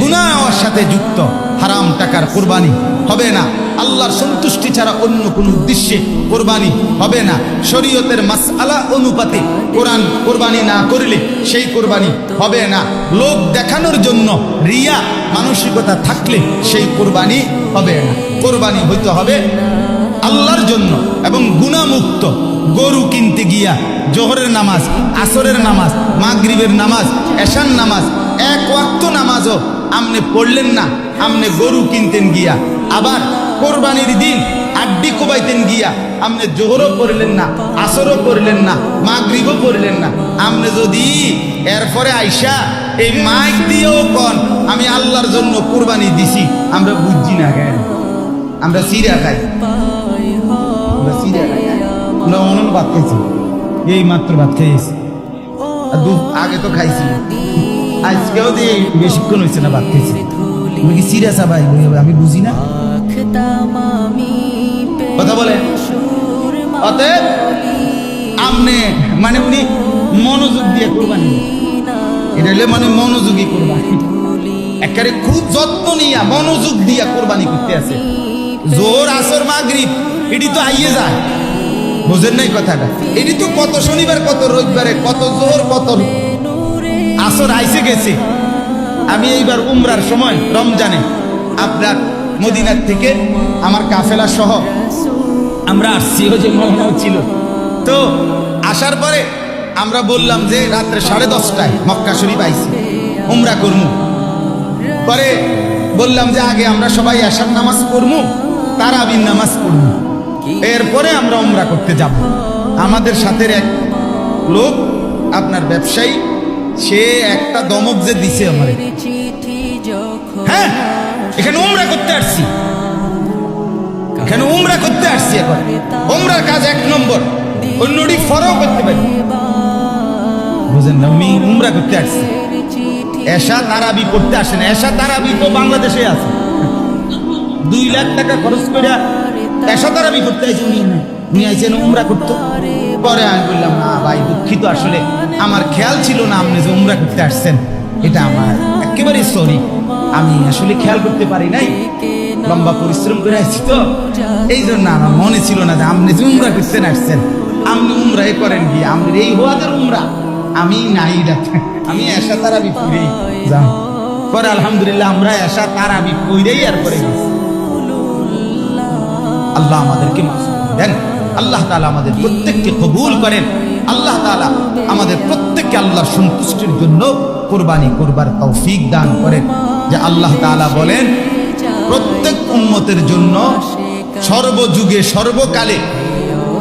গুনাহর সাথে যুক্ত। হারাম টাকার কোরবানি হবে না। আল্লাহর সন্তুষ্টি ছাড়া অন্য কোনো উদ্দেশ্যে কোরবানি হবে না। শরীয়তের মাসআলা অনুপাতে কোরআন কোরবানি না করলে সেই কোরবানি হবে না। লোক দেখানোর জন্য রিয়া, মানসিকতা থাকলে সেই কোরবানি হবে না। কোরবানি হইতে হবে আল্লাহর জন্য এবং গুণামুক্ত গরু কিনতে গিয়া জোহরের নামাজ, আসরের নামাজ, মাগরিবের নামাজ এশান নামাজ এক ওয়াক্ত নামাজও আমনে পড়লেন না, আমনে গরু কিনতেন গিয়া। আবার কোরবানির দিন আড্ডি কোবাইতেন গিয়া, আমনে জোহরও পড়লেন না, আসরও পড়লেন না, মাগরিবও পড়লেন না। আমনে যদি এরপরে আইসা এই মাইক দিয়েও কন, আমি আল্লাহর জন্য কোরবানি দিছি, আমরা বুঝছি না কেন? আমরা সিরা খাই। আমরা সিরা খাই। আমরা অনন ভাত খাইছি। এই মাত্র ভাত খাইছি আগে তো খাইছি। আজকেও দিয়ে বেশিক্ষণ হয়েছে না ভাত খাইছি তুমি কি সিরিয়াস ভাই? আমি বুঝি না। কথা বলে। অতএব মানে উনি মনোযোগ দিয়ে এটা হলে মানে মনোযোগী একেবারে খুব যত্ন নিয়া মনোযোগ দিয়া কোরবানি করতে আছে। জোর আসর মাগরিব, এটি তো আইয়ে যায়। বুঝেন নাই কথাটা? এটি তো কত শনিবার, কত রবিবারে, কত জোর কত আসর আইসে গেছে। আমি এইবার উমরার সময় রমজানে আপনার মদিনার থেকে আমার কাফেলা সহ আমরা আসছি যে মহনাও ছিল। তো আসার পরে আমরা বললাম যে রাত্রে সাড়ে দশটায় মক্কা শরীফ আইছি উমরা করমু। পরে বললাম যে আগে আমরা সবাই আসার নামাজ পড়মু, তারাবির নামাজ পড়মু। এরপরে আমরা উমরা করতে যাব। আমাদের সাথে এক লোক, আপনার ব্যবসায়ী সে একটা দমক যে দিছে আমার। হ্যাঁ এখানে উমরা করতে আসছি। এখানে উমরা করতে আসছি এখন। উমরার কাজ এক নম্বর। অন্যটি ফরও করতে পারি। বুঝেন উনি উমরা করতে আসছি। এশা তারাবি করতে আসেন এশা তারাবি তো বাংলাদেশে আছে। দুই লাখ টাকা খরচ করে এশা তারাবি করতে আইছে, উনি উনি আইছেন উমরা করতে। পরে আমি বললাম, না ভাই, দুঃখিত আসলে। আমার খেয়াল ছিল না আপনি যে উমরা করতে আসছেন। এটা আমার একেবারে সরি আমি আসলে খেয়াল করতে পারি নাই। লম্বা পরিশ্রম করে আসছি তো। এই জন্য আমার মনে ছিল না যে আপনি যে উমরা করতে আসছেন, আপনি উমরাই করেন কি? আমি এই হওয়াদের উমরা। আমি নাই ডাক্তার আমি এসা তারাবি পড়েই যাই পরে আলহামদুলিল্লাহ আমরা এসা তারাবি পড়েই আর করে আল্লাহ আমাদেরকে মাফ দেন। আল্লাহ তাআলা আমাদের প্রত্যেককে কবুল করেন। আল্লাহ তাআলা আমাদের প্রত্যেককে আল্লাহ সন্তুষ্টির জন্য কোরবানি করবার তৌফিক দান করেন। যে আল্লাহ তাআলা বলেন, প্রত্যেক উম্মতের জন্য সর্বযুগে সর্বকালে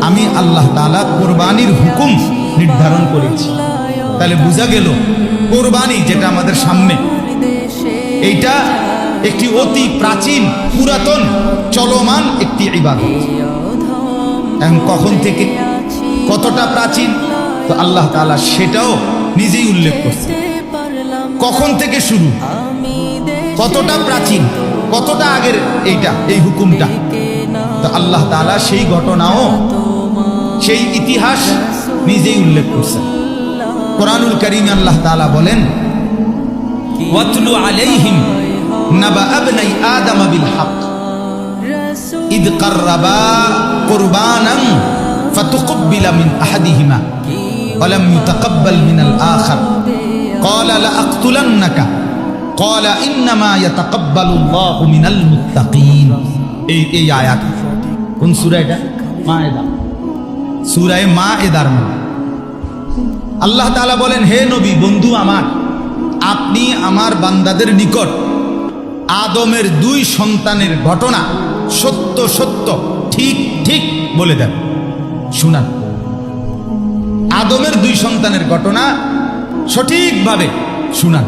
আমি আল্লাহ তাআলা কোরবানির হুকুম নির্ধারণ করেছি। তাহলে বোঝা গেল, কোরবানি যেটা আমাদের সামনে, এইটা একটি অতি প্রাচীন, পুরাতন, চলমান একটি ইবাদত। এখন কখন থেকে কতটা প্রাচীন? তো আল্লাহ তালা সেটাও নিজেই উল্লেখ করছে। কখন থেকে শুরু? কতটা প্রাচীন? কতটা আগের এইটা, এই হুকুমটা? তো আল্লাহ তালা সেই ঘটনাও, সেই ইতিহাস নিজেই উল্লেখ করছে। কোরআনুল করিম আল্লাহ তালা বলেন, ওয়াতলু আলাইহিম নাবা আবনাই আদম বিল হক। ইদ কাররাবা قربانا فتقبل من أحدهما ولم يتقبل من الآخر قال لأقتلنك قال إنما يتقبل الله من المتقين এই এই আয়াত কোন সূরা এটা মায়েদা সূরায়ে মায়েদার মধ্যে আল্লাহ তাআলা বলেন হে নবী বন্ধু আমার আপনি আমার বান্দাদের নিকট আদমের দুই সন্তানের ঘটনা সত্য সত্য ঠিক ঠিক বলে দেন। শুনান। আদমের দুই সন্তানের ঘটনা সঠিকভাবে শুনান।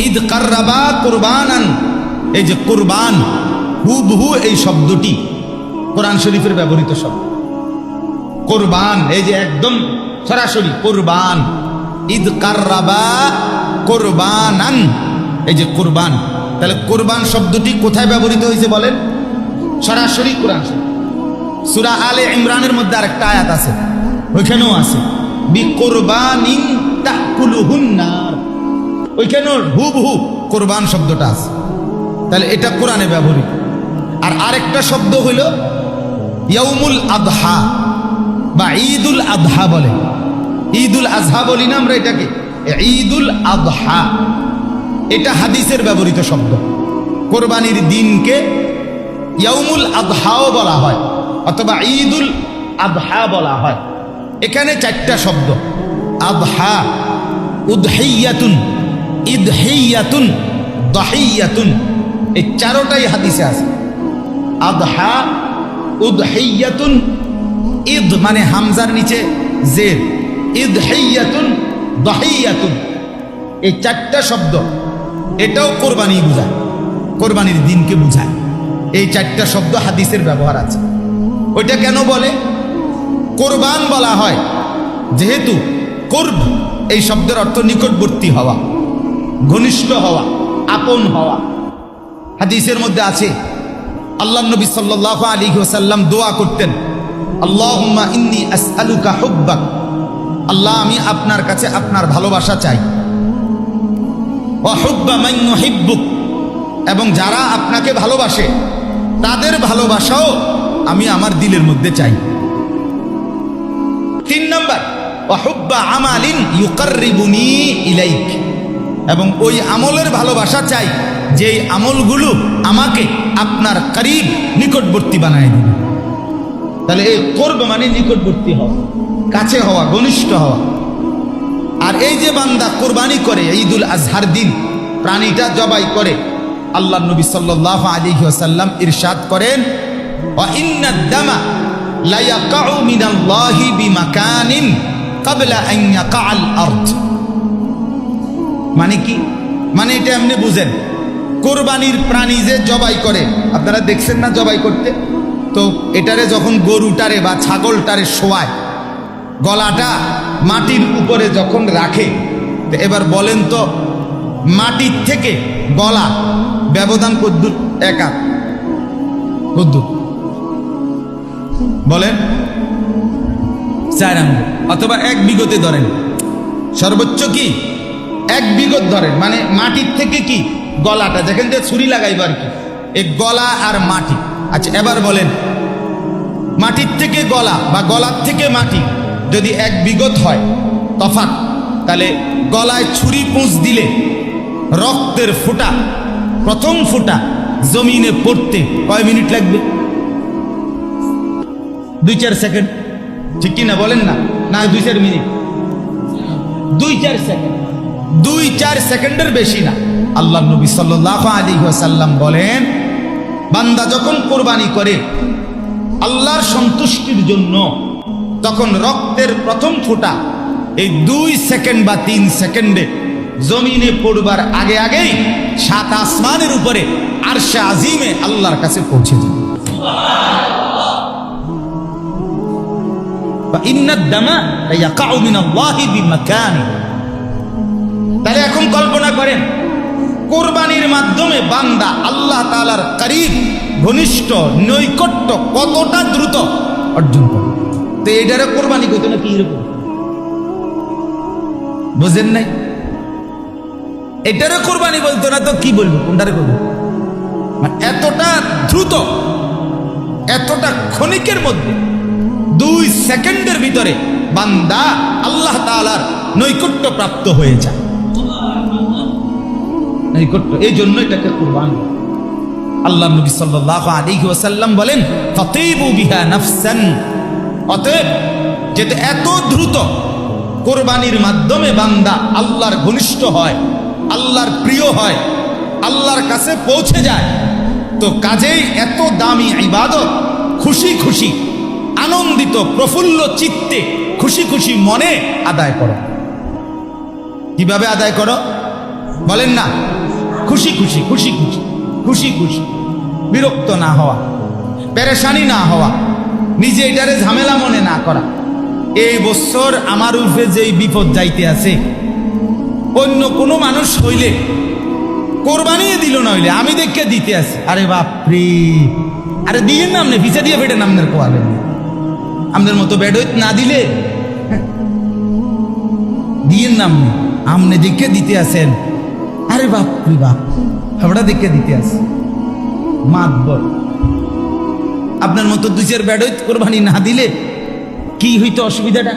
ঈদ কার্রাবা কোরবানান, এই যে কোরবান, হুবহু এই শব্দটি কোরআন শরীফের ব্যবহৃত শব্দ। কোরবান, এই যে একদম সরাসরি কোরবান। ঈদ কার্রাবা কোরবানান, এই যে কোরবান। তাহলে কোরবান শব্দটি কোথায় ব্যবহৃত হয়েছে বলেন? সরাসরি কোরআন সুরা আলে ইমরানের মধ্যে আরেকটা আয়াত আছে। ওইখানেও আছে বি কোরবানিন তাকুলুহুন নার। ওইখানেও হুবহু কোরবান শব্দটা আছে। তাহলে এটা কোরআনে ব্যবহৃত। আর আরেকটা শব্দ হইল ইয়ৌমুল আদহা, বা ঈদুল আদহা বলে। ঈদুল আজহা বলি না আমরা এটাকে, ঈদুল আদহা। এটা হাদিসের ব্যবহৃত শব্দ। কোরবানির দিনকে ইয়ৌমুল আবহাও বলা হয়, অথবা ঈদুল আবহা বলা হয়। এখানে চারটা শব্দ। আদহা উদহাইয়াতুন ইদহাইয়াতুন দহাইয়াতুন এই চারোটাই হাদিসে আছে। আদহা উদহাইয়াতুন ঈদ মানে হামজার নিচে জের। ইদহাইয়াতুন দহাইয়াতুন এই চারটা শব্দ, এটাও কোরবানি বোঝায়, কোরবানির দিনকে বোঝায়। এই চারটা শব্দ হাদিসের ব্যবহার আছে। ওইটা কেন বলে? কোরবান বলা হয়। যেহেতু কোরব এই শব্দের অর্থ নিকটবর্তী হওয়া, ঘনিষ্ঠ হওয়া, আপন হওয়া। হাদিসের মধ্যে আছে, আল্লাহ নবী সাল্লাহ আলী ওসাল্লাম দোয়া করতেন হুব্বাক। আল্লাহ, আমি আপনার কাছে আপনার ভালোবাসা চাই। ওয়া হুব্বা মান ইউহিব্বুক। এবং যারা আপনাকে ভালোবাসে তাদের ভালোবাসাও আমি আমার দিলের মধ্যে চাই। তিন নম্বর এবং ওই আমলের ভালোবাসা চাই যে আমলগুলো আমাকে আপনার করিব নিকটবর্তী বানায় দিবে। তাহলে এই করবে মানে নিকটবর্তী হওয়া, কাছে হওয়া, ঘনিষ্ঠ হওয়া। আর এই যে বান্দা কোরবানি করে ঈদুল আজহার দিন, প্রাণীটা জবাই করে আল্লাহ নবী সাল্লাহ আলী আসাল্লাম ইরশাদ করেন মানে কি? মানে এটা এমনি বুঝেন, কোরবানির প্রাণী যে জবাই করে, আপনারা দেখছেন না জবাই করতে? তো এটারে যখন গরুটারে বা ছাগলটারে শোয়ায়, গলাটা মাটির উপরে যখন রাখে এবার বলেন তো, মাটির থেকে গলা ব্যবধান কদ্দুর একা। কদ্দুর। বলেন। চার আঙ্গুল অথবা এক বিগতে ধরেন। সর্বোচ্চ কি? এক বিগত ধরেন। মানে মাটির থেকে কি? গলাটা। যেখান থেকে ছুরি লাগাইব আর কি। এই গলা আর মাটি। আচ্ছা এবার বলেন। মাটির থেকে গলা বা গলার থেকে মাটি যদি এক বিগত হয়, তফাৎ। তাহলে গলায় ছুরি পুঁজ দিলে রক্তের ফোঁটা প্রথম ফোঁটা জমিনে পড়তে কয় মিনিট লাগবে? দুই চার সেকেন্ড। ঠিক কি না বলেন না? না, দুই চার মিনিট। দুই চার সেকেন্ড। দুই চার সেকেন্ডের বেশি না। আল্লাহ নবী সাল্লাহ আলী সাল্লাম বলেন, বান্দা যখন কোরবানি করে আল্লাহর সন্তুষ্টির জন্য, তখন রক্তের প্রথম ফোঁটা এই দুই সেকেন্ড বা তিন সেকেন্ডে জমিনে পড়বার আগে আগেই সাত আসমানের উপরে আরশে আজিমে আল্লাহর কাছে পৌঁছে যায় তাহলে এখন কল্পনা করেন, কোরবানির মাধ্যমে বান্দা আল্লাহ তালার করিব, ঘনিষ্ঠ, নৈকট্য কতটা দ্রুত অর্জন করে। তো এটারে কোরবানি করতো না কি বুঝেন নাই? এটারে কোরবানি বলতো না তো কি বলব? কোনটারে করব মানে এতটা দ্রুত, এতটা ক্ষণিকের মধ্যে, দুই সেকেন্ডের ভিতরে বান্দা আল্লাহ তালার নৈকট্য প্রাপ্ত হয়ে যায়। নৈকট্য, এই জন্য এটাকে কোরবান। আল্লাহ নবী সাল্লাহ আলাইহি ওয়াসাল্লাম বলেন, ফাতিবু বিহা নাফসান। অতএব যেতে এত দ্রুত কোরবানির মাধ্যমে বান্দা আল্লাহর ঘনিষ্ঠ হয় আল্লাহর প্রিয় হয়, আল্লাহর কাছে পৌঁছে যায়। তো কাজেই এত দামি ইবাদত, খুশি খুশি, আনন্দিত, প্রফুল্ল চিত্তে, খুশি খুশি মনে আদায় করো। কীভাবে আদায় করো? বলেন না, খুশি খুশি খুশি খুশি খুশি খুশি, বিরক্ত না হওয়া, পেরেশানি না হওয়া, নিজে এটারে ঝামেলা মনে না করা। এই বছর আমার উর্ফে যেই বিপদ যাইতে আছে অন্য কোনো মানুষ হইলে কোরবানিয়ে দিল না হইলে, আমি দেখে দিতে আছি। আরে বাপরে। আরে দিয়ে নামনে ভিসা দিয়ে ফেটে নামনের কোয়ালে। আমাদের মতো বেড না দিলে দিয়ে নাম আমনে দেখে দিতে আছেন। আরে বাপ রে বাপ হাবড়া দেখে দিতে আস মাতবর আপনার মতো দুই চার ব্যাডই কোরবানি না দিলে, কি হইতো অসুবিধাটা?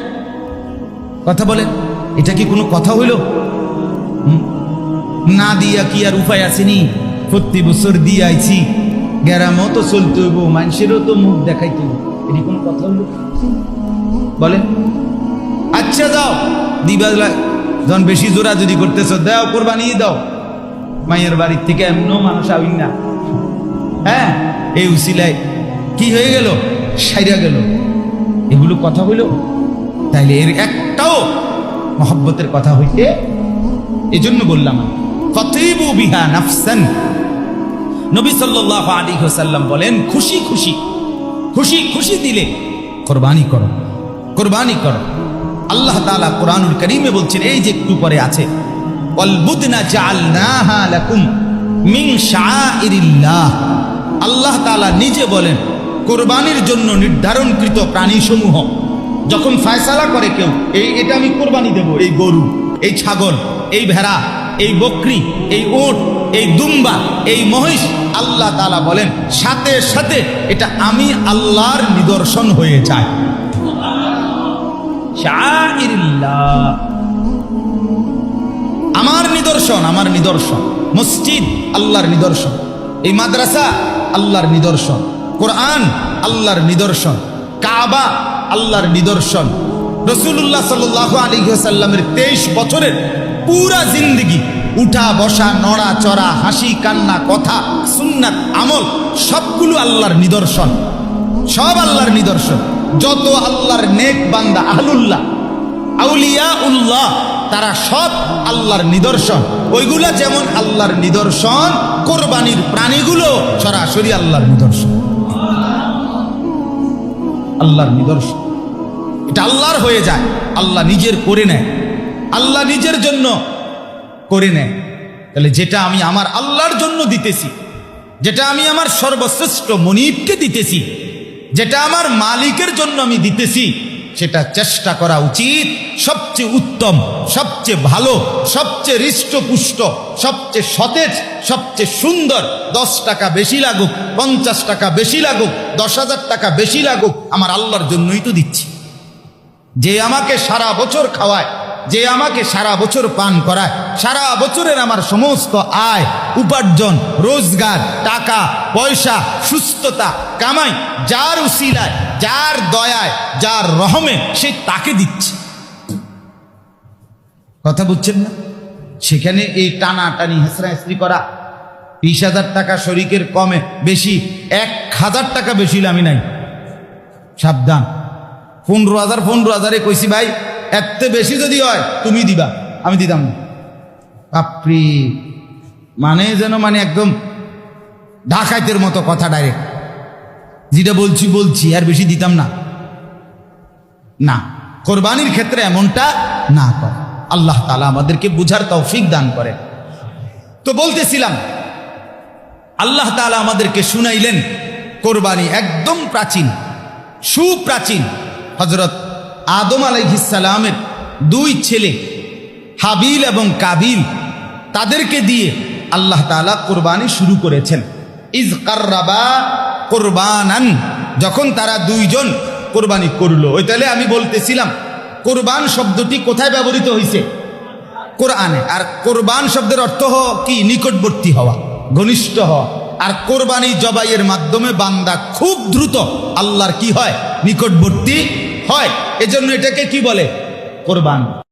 কথা বলেন, এটা কি কোনো কথা হইল? না দিয়া কি আর উপায় আসেনি? প্রতি বছর দিয়ে আইছি গ্যারামও তো চলতে হইব, মানুষেরও তো মুখ দেখাইতে এটি কোনো কথা হইল? বলে আচ্ছা দাও দিবা যখন বেশি জোরা যদি করতেছ, দাও, কোরবানি দাও। মায়ের বাড়ির থেকে এমনও মানুষ আবিন না। হ্যাঁ এই উসিলায় কি হয়ে গেল? সাইরা গেল। এগুলো কথা হইল? তাইলে এর একটাও মহব্বতের কথা হইতে এই জন্য বললাম। ফতিবু বিহা নাফসান। নবী সাল্লাল্লাহু আলাইহি ওয়াসাল্লাম বলেন, খুশি খুশি খুশি খুশি দিলে কোরবানি করো কোরবানি করো। আল্লাহ তাআলা কোরআনুল কারীমে বলছেন, এই যে একটু পরে আছে আল্লাহ তাআলা নিজে বলেন, কোরবানির জন্য নির্ধারণকৃত প্রাণীসমূহ, যখন ফায়সালা করে কেউ, এই, এটা আমি কোরবানি দেব, এই গরু, এই ছাগল। এই ভেড়া, এই বকরি, এই ওট এই দুম্বা, এই মহিষ, আল্লাহ তালা বলেন, সাথে সাথে এটা আমি আল্লাহর নিদর্শন হয়ে যায়। আমার নিদর্শন আমার নিদর্শন। মসজিদ, আল্লাহর নিদর্শন। এই মাদ্রাসা, আল্লাহর নিদর্শন। কোরআন, আল্লাহর নিদর্শন। কাবা, আল্লাহর নিদর্শন। রসুল্লাহ সাল আলী সাল্লামের তেইশ বছরের পুরা জিন্দগি উঠা, বসা, নড়া, চড়া, হাসি, কান্না, কথা, সুন্নাত, আমল, সবগুলো আল্লাহর নিদর্শন। সব আল্লাহর নিদর্শন। যত আল্লাহর নেক বান্দা আহলুল্লাহ আউলিয়া উল্লাহ তারা সব আল্লাহর নিদর্শন। ওইগুলা যেমন আল্লাহর নিদর্শন, কোরবানির প্রাণীগুলো সরাসরি আল্লাহর নিদর্শন। আল্লাহর নিদর্শন। এটা আল্লাহর হয়ে যায়, আল্লাহ নিজের করে নেয়। আল্লাহ নিজের জন্য করে নেয়। তাহলে যেটা আমি আমার আল্লাহর জন্য দিতেছি, যেটা আমি আমার সর্বশ্রেষ্ঠ মনিবকে দিতেছি, যেটা আমার মালিকের জন্য আমি দিতেছি, সেটা চেষ্টা করা উচিত। সবচেয়ে উত্তম, সবচেয়ে ভালো, সবচেয়ে হৃষ্টপুষ্ট, সবচেয়ে সতেজ, সবচেয়ে সুন্দর, দশ টাকা বেশি লাগুক, পঞ্চাশ টাকা বেশি লাগুক, দশ হাজার টাকা বেশি লাগুক, আমার আল্লাহর জন্যই তো দিচ্ছি। যে আমাকে সারা বছর খাওয়ায় যে আমাকে সারা বছর পান করায়, সারা বছরের আমার সমস্ত আয়, উপার্জন, রোজগার, টাকা, পয়সা, সুস্থতা কামাই, যার উসিলায়, যার দয়ায়, যার রহমে সে তাকে দিচ্ছে। কথা বুঝছেন না? সেখানে এই টানা টানি হেসরা হেসরি করা, বিশ হাজার টাকা শরিকের কমে বেশি, এক হাজার টাকা বেশি আমি নাই। সাবধান। পনেরো হাজার, পনেরো হাজারে কইছি ভাই এত বেশি যদি হয়, তুমি দিবা। আমি দিতাম না। বাপরি মানে যেন মানে একদম ঢাকাইতের মতো কথা ডাইরেক্ট যেটা বলছি বলছি, আর বেশি দিতাম না। না, কোরবানির ক্ষেত্রে এমনটা না কর। আল্লাহ তালা আমাদেরকে বুঝার তৌফিক দান করে তো বলতেছিলাম, আল্লাহ তালা আমাদেরকে শুনাইলেন, কোরবানি একদম প্রাচীন, সুপ্রাচীন। হজরত আদম আলাইহিসালামের দুই ছেলে, হাবিল এবং কাবিল, তাদেরকে দিয়ে আল্লাহ তাআলা কোরবানি শুরু করেছেন। ইজ কার্রাবা কোরবানান, যখন তারা দুইজন কোরবানি করল। ওই তাহলে আমি বলতেছিলাম, কোরবান শব্দটি কোথায় ব্যবহৃত হয়েছে কোরআনে। আর কোরবান শব্দের অর্থ কি? নিকটবর্তী হওয়া, ঘনিষ্ঠ হওয়া। আর কোরবানি জবাইয়ের মাধ্যমে বান্দা খুব দ্রুত আল্লাহর কি হয়? নিকটবর্তী হয় এজন্য এটাকে কি বলে? কোরবান।